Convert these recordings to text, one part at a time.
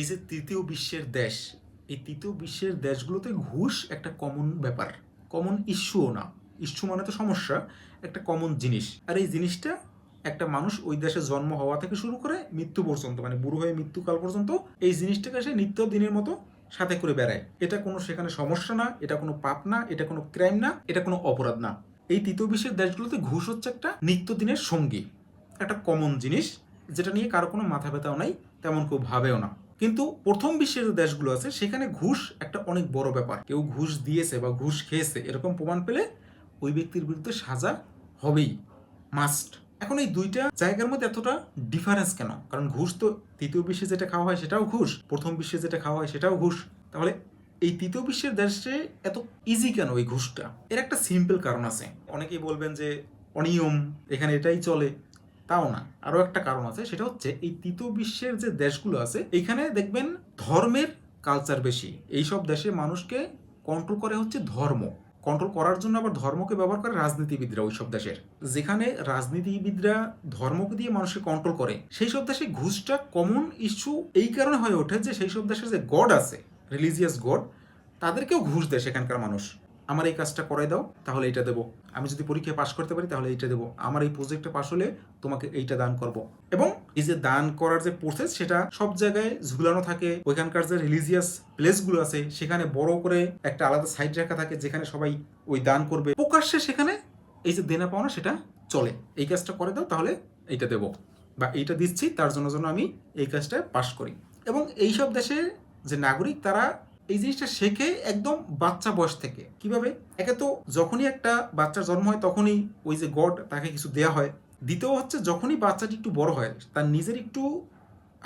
এই যে তৃতীয় বিশ্বের দেশ, এই তৃতীয় বিশ্বের দেশগুলোতে ঘুষ একটা কমন ব্যাপার কমন ইস্যুও না। ইস্যু মানে তো সমস্যা, একটা কমন জিনিস। আর এই জিনিসটা একটা মানুষ ওই দেশে জন্ম হওয়া থেকে শুরু করে মৃত্যু পর্যন্ত মানে বুড়ো হয়ে মৃত্যুকাল পর্যন্ত এই জিনিসটাকে সে নিত্য দিনের মতো সাথে করে বেড়ায়। এটা কোনো সেখানে সমস্যা না, এটা কোনো পাপ না, এটা কোনো ক্রাইম না, এটা কোনো অপরাধ না। এই তৃতীয় বিশ্বের দেশগুলোতে ঘুষ হচ্ছে একটা নিত্যদিনের সঙ্গী, একটা কমন জিনিস, যেটা নিয়ে কারও কোনো মাথা ব্যথাও নাই, তেমন কেউ ভাবেও না। কিন্তু প্রথম বিশ্বের যে দেশগুলো আছে, সেখানে ঘুষ একটা অনেক বড় ব্যাপার। কেউ ঘুষ দিয়েছে বা ঘুষ খেয়েছে, এরকম প্রমাণ পেলে ওই ব্যক্তির বিরুদ্ধে সাজা হবেই মাস্ট এখন এই দুইটা জায়গার মধ্যে এতটা ডিফারেন্স কেন? কারণ ঘুষ তো তৃতীয় বিশ্বে যেটা খাওয়া হয় সেটাও ঘুষ, প্রথম বিশ্বে যেটা খাওয়া হয় সেটাও ঘুষ। তাহলে এই তৃতীয় বিশ্বের দেশে এত ইজি কেন এই ঘুষটা? এর একটা সিম্পল কারণ আছে। অনেকেই বলবেন যে অনিয়ম, এখানে এটাই চলে। তাও না। আরও একটা কারণ আছে, সেটা হচ্ছে এই তৃতীয় বিশ্বের যে দেশগুলো আছে, এখানে দেখবেন ধর্মের কালচার বেশি। এইসব দেশে মানুষকে কন্ট্রোল করে হচ্ছে ধর্ম। কন্ট্রোল করার জন্য আবার ধর্মকে ব্যবহার করে রাজনীতিবিদরা ওইসব দেশের। যেখানে রাজনীতিবিদরা ধর্মকে দিয়ে মানুষকে কন্ট্রোল করে। সেই সব দেশে ঘুষটা কমন ইস্যু এই কারণে হয়ে ওঠে যে সেই সব দেশের যে গড আছে রিলিজিয়াস গড তাদেরকেও ঘুষ দেয় সেখানকার মানুষ। আমার এই কাজটা করাই দাও, তাহলে এটা দেবো। আমি যদি পরীক্ষায় পাশ করতে পারি, তাহলে এইটা দেবো। আমার এই প্রজেক্টে পাশ হলে তোমাকে এইটা দান করব। এবং এই যে দান করার যে প্রসেস সেটা সব জায়গায় ঝুলানো থাকে। ওইখানকার যে রিলিজিয়াস প্লেসগুলো আছে, সেখানে বড় করে একটা আলাদা সাইড রাখা থাকে, যেখানে সবাই ওই দান করবে। প্রকাশ্যে সেখানে এই যে দেনা পাওনা, সেটা চলে। এই কাজটা করে দাও, তাহলে এইটা দেবো। বা এইটা দিচ্ছি, তার জন্য জন্য আমি এই কাজটা পাশ করি। এবং এইসব দেশে যে নাগরিক, তারা এই জিনিসটা শেখে একদম বাচ্চা বয়স থেকে। কীভাবে? একে তো যখনই একটা বাচ্চার জন্ম হয় তখনই ওই যে গড তাকে কিছু দেয়া হয়। দ্বিতীয় হচ্ছে যখনই বাচ্চাটি একটু বড় হয়, তার নিজের একটু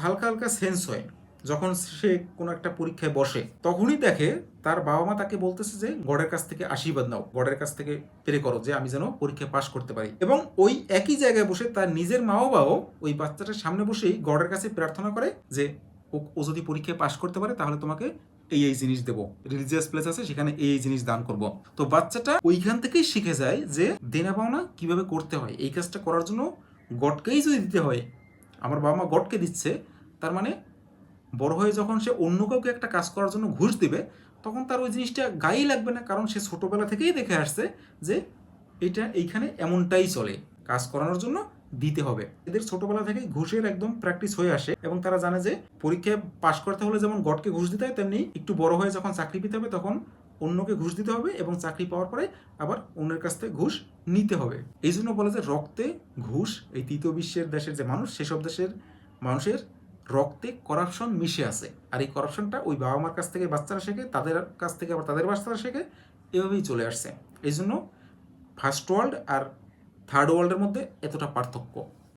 হালকা হালকা সেন্স হয়। যখন সে কোনো একটা পরীক্ষায় বসে, তখনই দেখে তার বাবা মা তাকে বলতেছে যে, গডের কাছ থেকে আশীর্বাদ নাও। গডের কাছ থেকে পেরে করো যে, আমি যেন পরীক্ষায় পাশ করতে পারি। এবং ওই একই জায়গায় বসে তার নিজের মা বাবাও ওই বাচ্চাটার সামনে বসেই গডের কাছে প্রার্থনা করে যে ও যদি পরীক্ষায় পাশ করতে পারে, তাহলে তোমাকে এই এই জিনিস দেবো। রিলিজিয়াস প্লেস আছে, সেখানে এই এই জিনিস দান করব। তো বাচ্চাটা ওইখান থেকেই শিখে যায় যে দেনা পাওনা কীভাবে করতে হয়। এই কাজটা করার জন্য গডকেই যদি দিতে হয়, আমার বাবা মা গডকে দিচ্ছে, তার মানে বড় হয়ে যখন সে অন্য কাউকে একটা কাজ করার জন্য ঘুষ দিবে, তখন তার ওই জিনিসটা গায়েই লাগবে না, কারণ সে ছোটোবেলা থেকেই দেখে আসছে যে এটা এইখানে এমনটাই চলে। কাজ করানোর জন্য দিতে হবে। এদের ছোটবেলা থেকেই ঘুষের একদম প্র্যাকটিস হয়ে আসে এবং তারা জানে যে পরীক্ষায় পাশ করতে হলে যেমন গডকে ঘুষ দিতে হয়, তেমনি একটু বড় হয়ে যখন চাকরি পেতে হবে তখন অন্যকে ঘুষ দিতে হবে এবং চাকরি পাওয়ার পরে আবার অন্যের কাছ থেকে ঘুষ নিতে হবে। এই জন্য বলে যে রক্তে ঘুষ, এই তৃতীয় বিশ্বের দেশের যে মানুষ, সেসব দেশের মানুষের রক্তে করাপশন মিশে আছে। আর এই করাপশনটা ওই বাবা মার কাছ থেকে বাচ্চারা শেখে, তাদের কাছ থেকে আবার তাদের বাচ্চারা শেখে, এভাবেই চলে আসছে। এই জন্য ফার্স্ট ওয়ার্ল্ড আর থার্ড ওয়ার্ল্ডের মধ্যে এতটা পার্থক্য।